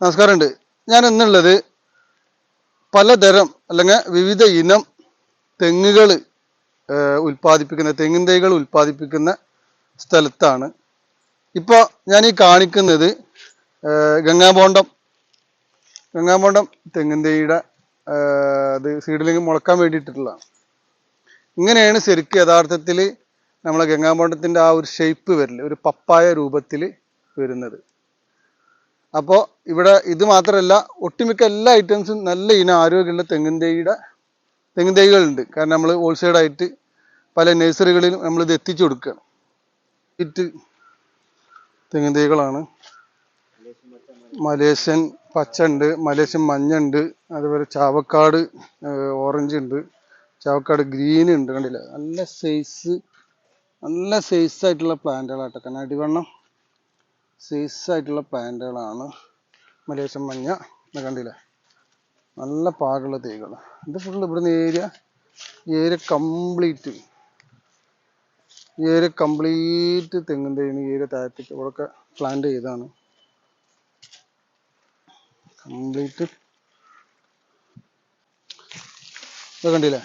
നമസ്കാരമുണ്ട്. ഞാൻ ഇന്നുള്ളത് പലതരം അല്ലെങ്കിൽ വിവിധ ഇനം തെങ്ങുകൾ ഉൽപ്പാദിപ്പിക്കുന്ന തെങ്ങിൻ തൈകൾ ഉൽപ്പാദിപ്പിക്കുന്ന സ്ഥലത്താണ്. ഇപ്പോൾ ഞാൻ ഈ കാണിക്കുന്നത് ഗംഗാബോണ്ടം. ഗംഗാബോണ്ടം തെങ്ങിൻ തൈയുടെ അത് സീഡിലിംഗ് മുളക്കാൻ വേണ്ടിയിട്ടുള്ളതാണ്. ഇങ്ങനെയാണ് ശരിക്കും യഥാർത്ഥത്തിൽ നമ്മളെ ഗംഗാബോണ്ടത്തിന്റെ ആ ഒരു ഷേപ്പ് വരൽ ഒരു പപ്പായ രൂപത്തിൽ വരുന്നത്. അപ്പോൾ ഇവിടെ ഇത് മാത്രമല്ല ഒട്ടുമിക്ക എല്ലാ ഐറ്റംസും നല്ല ഇനം ആരോഗ്യമുള്ള തെങ്ങിൻ തൈയുടെ തെങ്ങിൻ തൈകളുണ്ട് കാരണം നമ്മൾ ഹോൾസെയിൽ ആയിട്ട് പല നഴ്സറികളിലും നമ്മളിത് എത്തിച്ചു കൊടുക്കുകയാണ്. ഇറ്റ് തെങ്ങിൻ തൈകളാണ് മലേഷ്യൻ പച്ച ഉണ്ട് മലേഷ്യൻ മഞ്ഞ ഉണ്ട് അതുപോലെ ചാവക്കാട് ഓറഞ്ച് ഉണ്ട്. ചാവക്കാട് ഗ്രീൻ ഉണ്ട് കണ്ടില്ല? നല്ല സൈസ് നല്ല സൈസ് ആയിട്ടുള്ള പ്ലാന്റുകളാട്ടോ കാരണം അടിവണ്ണം സൈസ് ആയിട്ടുള്ള പ്ലാന്റുകളാണ് മലേഷ്യൻ മഞ്ഞ കണ്ടില്ലേ? നല്ല പാകുള്ള തൈകൾ ഇത് ഫുള്ള് ഇവിടുന്ന് area area complete area complete തെങ്ങും ഏരിയ താഴത്തേക്ക് ഇവിടെയൊക്കെ പ്ലാന്റ് ചെയ്താണ് കംപ്ലീറ്റ് ഇത് കണ്ടില്ലേ?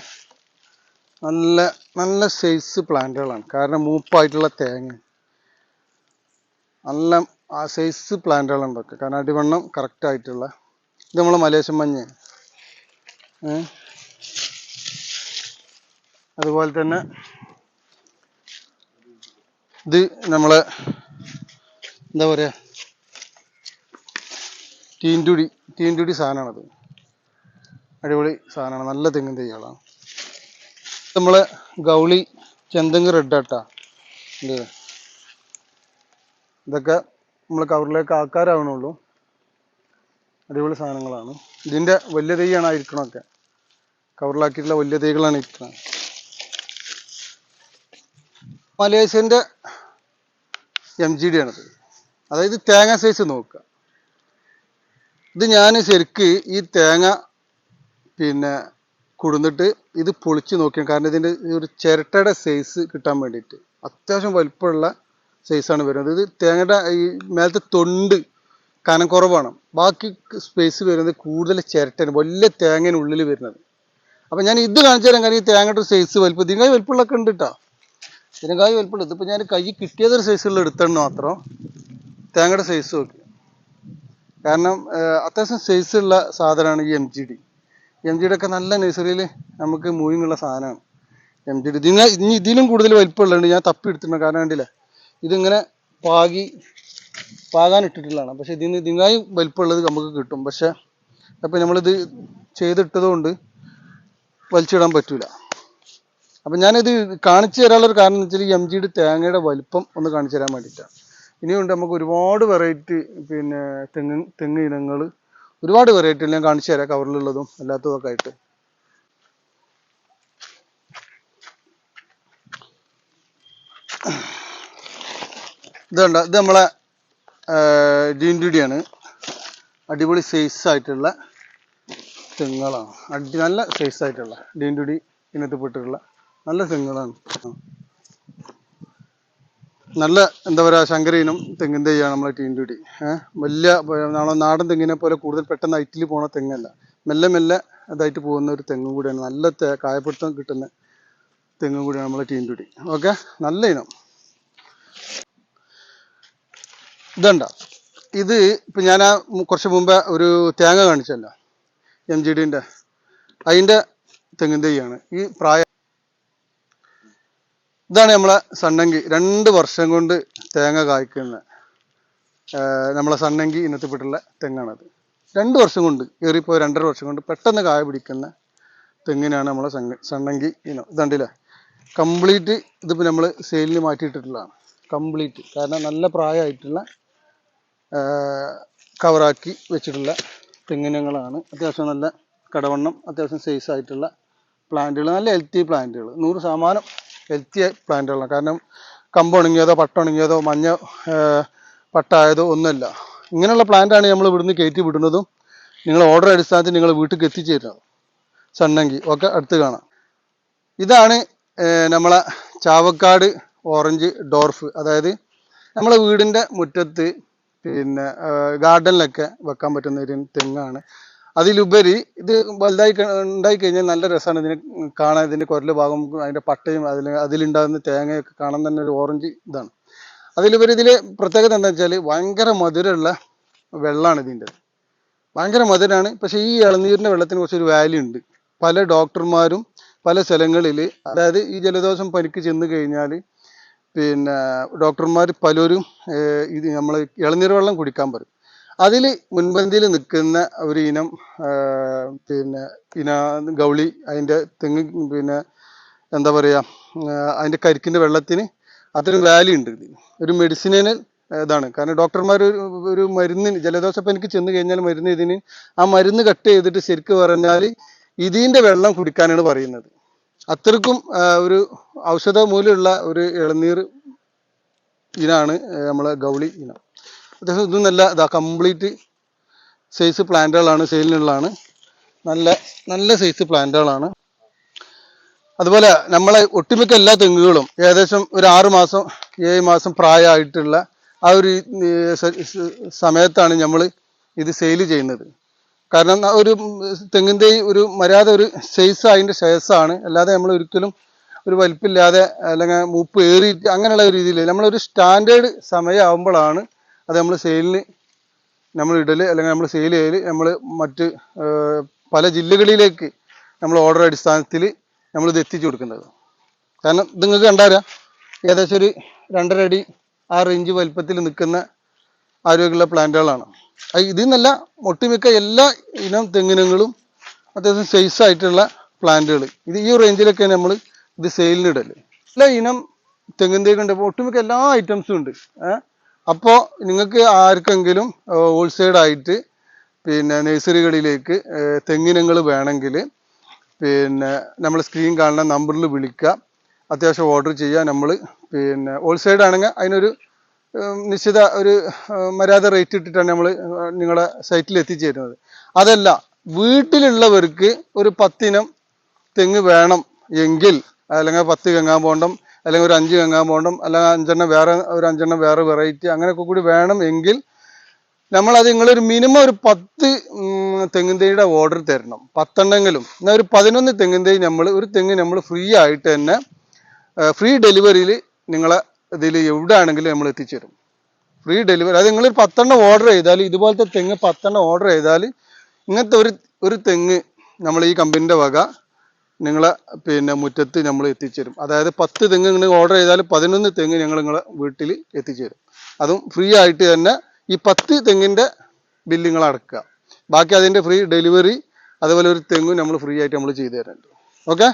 നല്ല നല്ല സൈസ് പ്ലാന്റുകളാണ് കാരണം മൂപ്പായിട്ടുള്ള തേങ്ങ. നല്ല ആ സൈസ് പ്ലാന്റുകളുണ്ട് ഒക്കെ കാരണം അടിവണ്ണം കറക്റ്റ് ആയിട്ടുള്ള. ഇത് നമ്മളെ മലേഷ്യൻ മഞ്ഞ്. അതുപോലെ തന്നെ ഇത് നമ്മളെ എന്താ പറയാ? ടീന്റുടി ടീന്റുടി സാധനമാണത്. അടിപൊളി സാധനമാണ്. നല്ല തെങ്ങിൻ തൈകളാണ്. നമ്മളെ ഗൗളി ചെന്തെങ്ങ് റെഡ് ആട്ടാ. ഇതൊക്കെ നമ്മൾ കവറിലേക്ക് ആക്കാരാവണുള്ളൂ അടിപൊളി സാധനങ്ങളാണ്. ഇതിന്റെ വലിയ തൈയാണ് ഇരിക്കണമൊക്കെ കവറിലാക്കിയിട്ടുള്ള വലിയ തൈകളാണ് ഇരിക്കുന്നത്. മലേഷ്യന്റെ എം ജി ഡി ആണത്. അതായത് തേങ്ങ സൈസ് നോക്കുക. ഇത് ഞാൻ ശരിക്ക് ഈ തേങ്ങ പിന്നെ കുടുന്നിട്ട് ഇത് പൊളിച്ച് നോക്കിയാണ്. കാരണം ഇതിന്റെ ഒരു ചിരട്ടയുടെ സൈസ് കിട്ടാൻ വേണ്ടിയിട്ട്. അത്യാവശ്യം വലിപ്പമുള്ള സൈസാണ് വരുന്നത്. ഇത് തേങ്ങയുടെ ഈ മേലത്തെ തൊണ്ട് കനം കുറവാണ്. ബാക്കി സ്പേസ് വരുന്നത് കൂടുതൽ ചിരട്ടന് വലിയ തേങ്ങേന്റെ ഉള്ളിൽ വരുന്നത്. അപ്പം ഞാൻ ഇത് കാണിച്ചു തരാൻ കാര്യം ഈ തേങ്ങയുടെ സൈസ് വലിപ്പം. ഇതിനായി വലിപ്പമുള്ളൊക്കെ ഉണ്ട് കേട്ടോ ഇതിനേക്കാൾ വലിപ്പമുള്ള ഇതിപ്പോൾ ഞാൻ കൈ കിട്ടിയതൊരു സൈസുള്ള എടുത്തെന്ന് മാത്രം. തേങ്ങയുടെ സൈസ് നോക്കി. കാരണം അത്യാവശ്യം സൈസ് ഉള്ള സാധനമാണ് ഈ എം ജി ഡി എം ജിയുടെ ഒക്കെ നല്ല നഴ്സറിയിൽ നമുക്ക് മൂവിങ്ങുള്ള സാധനമാണ്. എം ജി ഡി ഇതിന് ഇനി ഇതിലും കൂടുതൽ വലിപ്പമുള്ളതുണ്ട്. ഞാൻ തപ്പി എടുത്തിട്ടുണ്ട്. കാരണം കണ്ടില്ലേ? ഇതിങ്ങനെ പാകി പാകാൻ ഇട്ടിട്ടുള്ളതാണ് പക്ഷെ ഇതിന് ഇതിനായി വലിപ്പമുള്ളത് നമുക്ക് കിട്ടും. പക്ഷെ അപ്പം നമ്മളിത് ചെയ്തിട്ടത് കൊണ്ട് വലിച്ചിടാൻ പറ്റൂല. അപ്പം ഞാനിത് കാണിച്ചു തരാനുള്ളൊരു കാരണം എന്ന് വെച്ചാൽ എം ജിയുടെ തേങ്ങയുടെ വലിപ്പം ഒന്ന് കാണിച്ചു തരാൻ വേണ്ടിയിട്ടാണ്. ഇനിയുണ്ട് നമുക്ക് ഒരുപാട് വെറൈറ്റി പിന്നെ തെങ്ങ് തെങ്ങ് ഇനങ്ങൾ ഒരുപാട് വെറൈറ്റി ഞാൻ കാണിച്ചു തരാം കവറിലുള്ളതും അല്ലാത്തതും ഒക്കെ ആയിട്ട്. ഇതുണ്ട്. ഇത് നമ്മളെ ഡീൻഡുടിയാണ് അടിപൊളി സൈസ് ആയിട്ടുള്ള തെങ്ങുകളാണ്. അടി നല്ല സൈസ് ആയിട്ടുള്ള ഡീൻഡുടി ഇനത്തിൽപ്പെട്ടിട്ടുള്ള നല്ല തെങ്ങുകളാണ്. നല്ല എന്താ പറയുക ശങ്കരീനം തെങ്ങിൻ ചെയ്യാണ് നമ്മളെ ടീൻഡുടി വലിയ നമ്മളെ നാടൻ തെങ്ങിനെ പോലെ കൂടുതൽ പെട്ടെന്ന് ഹൈറ്റിൽ പോണ തെങ്ങല്ല. മെല്ലെ മെല്ലെ ഇതായിട്ട് പോകുന്ന ഒരു തെങ്ങും കൂടിയാണ്. നല്ല കായപ്പിടുത്തം കിട്ടുന്ന തെങ്ങും കൂടിയാണ് നമ്മളെ ടീൻഡുടി ഓക്കെ? നല്ല ഇനം. ഇതുണ്ട? ഇത് ഇപ്പം ഞാൻ ആ കുറച്ച് മുമ്പേ ഒരു തേങ്ങ കാണിച്ചല്ലോ എം ജി ഡിന്റെ അതിന്റെ തെങ്ങിൻ ഈ പ്രായ ഇതാണ് നമ്മളെ സണ്ണങ്കി. രണ്ട് വർഷം കൊണ്ട് തേങ്ങ കായ്ക്കുന്ന നമ്മളെ സണ്ണങ്കി ഇനത്തിൽപ്പെട്ടുള്ള തെങ്ങാണത്. രണ്ട് വർഷം കൊണ്ട് ഏറിപ്പോയി രണ്ടര വർഷം കൊണ്ട് പെട്ടെന്ന് കായ പിടിക്കുന്ന തെങ്ങിനാണ് നമ്മളെ സണ്ണങ്കി ഇനം. ഇതുണ്ടല്ലേ? കംപ്ലീറ്റ് ഇതിപ്പോൾ നമ്മൾ സെയിലിന് മാറ്റിയിട്ടിട്ടുള്ളതാണ്. കംപ്ലീറ്റ്. കാരണം നല്ല പ്രായമായിട്ടുള്ള കവറാക്കി വെച്ചിട്ടുള്ള തെങ്ങിനങ്ങളാണ്. അത്യാവശ്യം നല്ല കടവണ്ണം അത്യാവശ്യം സൈസ് ആയിട്ടുള്ള പ്ലാന്റുകൾ നല്ല ഹെൽത്തി പ്ലാന്റുകൾ. നൂറ് ശതമാനം ഹെൽത്തി പ്ലാന്റുകളാണ്. കാരണം കമ്പ് ഉണങ്ങിയതോ പട്ട ഉണങ്ങിയതോ മഞ്ഞ പട്ടായതോ ഒന്നുമല്ല. ഇങ്ങനെയുള്ള പ്ലാന്റാണ് നമ്മൾ ഇവിടുന്ന് കയറ്റി വിടുന്നതും നിങ്ങൾ ഓർഡർ അടിസ്ഥാനത്തിൽ നിങ്ങൾ വീട്ടിലേക്ക് എത്തിച്ചേരുന്നത് സണ്ണങ്കി. ഒക്കെ അടുത്ത് കാണാം. ഇതാണ് നമ്മളെ ചാവക്കാട് ഓറഞ്ച് ഡോർഫ്. അതായത് നമ്മളെ വീടിന്റെ മുറ്റത്ത് പിന്നെ ഗാർഡനിലൊക്കെ വെക്കാൻ പറ്റുന്ന ഒരു തെങ്ങാണ്. അതിലുപരി ഇത് വലുതായി ഉണ്ടായി കഴിഞ്ഞാൽ നല്ല രസമാണ് ഇതിനെ കാണാൻ. ഇതിന്റെ കുരൽ ഭാഗം അതിന്റെ പട്ടയും അതിൽ അതിലുണ്ടാകുന്ന തേങ്ങയൊക്കെ കാണാൻ തന്നെ ഒരു ഓറഞ്ച് ഇതാണ്. അതിലുപരി ഇതിലെ പ്രത്യേകത എന്താ വെച്ചാൽ ഭയങ്കര മധുരമുള്ള വെള്ളമാണ് ഇതിന്റെ. ഭയങ്കര മധുരമാണ് പക്ഷെ ഈ ഇളനീരിന്റെ വെള്ളത്തിന് കുറച്ചൊരു വാല്യൂ ഉണ്ട്. പല ഡോക്ടർമാരും പല സ്ഥലങ്ങളിൽ അതായത് ഈ ജലദോഷം പനിക്ക് ചെന്ന് കഴിഞ്ഞാൽ പിന്നെ ഡോക്ടർമാർ പലരും ഇത് നമ്മൾ ഇളനീർ വെള്ളം കുടിക്കാൻ പറയും. അതിൽ മുൻപന്തിയിൽ നിൽക്കുന്ന ഒരു ഇനം പിന്നെ ഇന ഗൗളി അതിന്റെ തെങ്ങ് പിന്നെ എന്താ പറയുക അതിന്റെ കരിക്കിന്റെ വെള്ളത്തിന് അതൊരു വാല്യൂ ഉണ്ട് ഇതിന്. ഒരു മെഡിസിനൽ ഇതാണ്. കാരണം ഡോക്ടർമാർ ഒരു ഒരു മരുന്നിന് ജലദോഷപ്പനിക്ക് ചെന്ന് കഴിഞ്ഞാൽ മരുന്ന് ഇതിന് ആ മരുന്ന് കട്ട് ചെയ്തിട്ട് ശരിക്ക് പറഞ്ഞാൽ ഇതിന്റെ വെള്ളം കുടിക്കാനാണ് പറയുന്നത്. അത്രക്കും ഒരു ഔഷധ മൂല്യമുള്ള ഒരു ഇളനീർ ഇനാണ് നമ്മളെ ഗൗളി ഇനം. അദ്ദേഹം ഇതും നല്ല ഇതാ കംപ്ലീറ്റ് സൈസ് പ്ലാന്റുകളാണ് സെയിലിനുള്ളതാണ് നല്ല നല്ല സൈസ് പ്ലാന്റുകളാണ് അതുപോലെ നമ്മളെ ഒട്ടുമിക്ക എല്ലാ തെങ്ങുകളും ഏകദേശം ഒരു ആറ് മാസം ഏഴ് മാസം പ്രായമായിട്ടുള്ള ആ ഒരു സമയത്താണ് നമ്മൾ ഇത് സെയിൽ ചെയ്യുന്നത്. കാരണം ഒരു ഒരു തെങ്ങിന്റെ ഒരു മര്യാദ ഒരു സൈസ് അതിന്റെ ശേഷമാണ് അല്ലാതെ നമ്മൾ ഒരിക്കലും ഒരു വലിപ്പില്ലാതെ അല്ലെങ്കിൽ മൂപ്പ് ഏറി അങ്ങനെയുള്ള ഒരു രീതിയിൽ നമ്മളൊരു സ്റ്റാൻഡേർഡ് സമയമാകുമ്പോഴാണ് അത് നമ്മൾ സെയിലിന് നമ്മൾ ഇടൽ അല്ലെങ്കിൽ നമ്മൾ സെയിൽ ചെയ്യൽ നമ്മൾ മറ്റ് പല ജില്ലകളിലേക്ക് നമ്മൾ ഓർഡർ അടിസ്ഥാനത്തിൽ നമ്മൾ ഇത് എത്തിച്ചു കൊടുക്കുന്നത്. കാരണം ഇത് നിങ്ങൾക്ക് കണ്ടാരാ ഏകദേശം ഒരു രണ്ടര അടി ആറ് ഇഞ്ച് വലിപ്പത്തിൽ നിൽക്കുന്ന ആരോഗ്യമുള്ള പ്ലാന്റുകളാണ് ഇതിൽ നിന്നല്ല ഒട്ടുമിക്ക എല്ലാ ഇനം തെങ്ങിനങ്ങളും അത്യാവശ്യം സൈസ് ആയിട്ടുള്ള പ്ലാന്റുകൾ ഇത് ഈ റേഞ്ചിലൊക്കെ നമ്മൾ ഇത് സെയിലിന് ഇടൽ. എല്ലാ ഇനം തെങ്ങിൻ തേക്കുണ്ട് ഒട്ടുമിക്ക എല്ലാ ഐറ്റംസും ഉണ്ട്. അപ്പോൾ നിങ്ങൾക്ക് ആർക്കെങ്കിലും ഹോൾസെയിൽ ആയിട്ട് പിന്നെ നഴ്സറികളിലേക്ക് തെങ്ങിനങ്ങൾ വേണമെങ്കിൽ പിന്നെ നമ്മൾ സ്ക്രീൻ കാണുന്ന നമ്പറിൽ വിളിക്കുക അത്യാവശ്യം ഓർഡർ ചെയ്യുക നമ്മൾ പിന്നെ ഹോൾസെയിൽ ആണെങ്കിൽ അതിനൊരു നിശ്ചിത ഒരു മര്യാദ റേറ്റ് ഇട്ടിട്ടാണ് നമ്മൾ നിങ്ങളുടെ സൈറ്റിൽ എത്തിച്ചു തരുന്നത് അതല്ല വീട്ടിലുള്ളവർക്ക് ഒരു പത്തിനം തെങ്ങ് വേണം എങ്കിൽ അല്ലെങ്കിൽ പത്ത് കങ്ങാൻ പോണ്ടം അല്ലെങ്കിൽ ഒരു അഞ്ച് കങ്ങാൻ പോണ്ടം അല്ലെങ്കിൽ അഞ്ചെണ്ണം വേറെ ഒരു അഞ്ചെണ്ണം വേറെ വെറൈറ്റി അങ്ങനെയൊക്കെ കൂടി വേണം എങ്കിൽ നമ്മളത് നിങ്ങളൊരു മിനിമം ഒരു പത്ത് ഉം, തെങ്ങിൻ തൈയുടെ ഓർഡർ തരണം. പത്തെണ്ണെങ്കിലും. എന്നാൽ ഒരു പതിനൊന്ന് തെങ്ങിൻ തൈ നമ്മൾ ഒരു തെങ്ങ് നമ്മൾ ഫ്രീ ആയിട്ട് തന്നെ ഫ്രീ ഡെലിവറിയിൽ നിങ്ങളെ ഇതിൽ എവിടെ ആണെങ്കിലും നമ്മൾ എത്തിച്ചേരും. ഫ്രീ ഡെലിവറി അത് നിങ്ങൾ പത്തെണ്ണം ഓർഡർ ചെയ്താൽ ഇതുപോലത്തെ തെങ്ങ് പത്തെണ്ണം ഓർഡർ ചെയ്താൽ ഇങ്ങനത്തെ ഒരു ഒരു തെങ്ങ് നമ്മൾ ഈ കമ്പനിന്റെ വക നിങ്ങളെ പിന്നെ മുറ്റത്ത് നമ്മൾ എത്തിച്ചേരും. അതായത് പത്ത് തെങ്ങ് നിങ്ങൾ ഓർഡർ ചെയ്താൽ പതിനൊന്ന് തെങ്ങ് ഞങ്ങൾ നിങ്ങളെ വീട്ടിൽ എത്തിച്ചേരും. അതും ഫ്രീ ആയിട്ട് തന്നെ ഈ പത്ത് തെങ്ങിന്റെ ബില്ല് അടക്കുക. ബാക്കി അതിന്റെ ഫ്രീ ഡെലിവറി അതുപോലെ ഒരു തെങ്ങും നമ്മൾ ഫ്രീ ആയിട്ട് നമ്മൾ ചെയ്തു തരുന്നുണ്ട് ഓക്കെ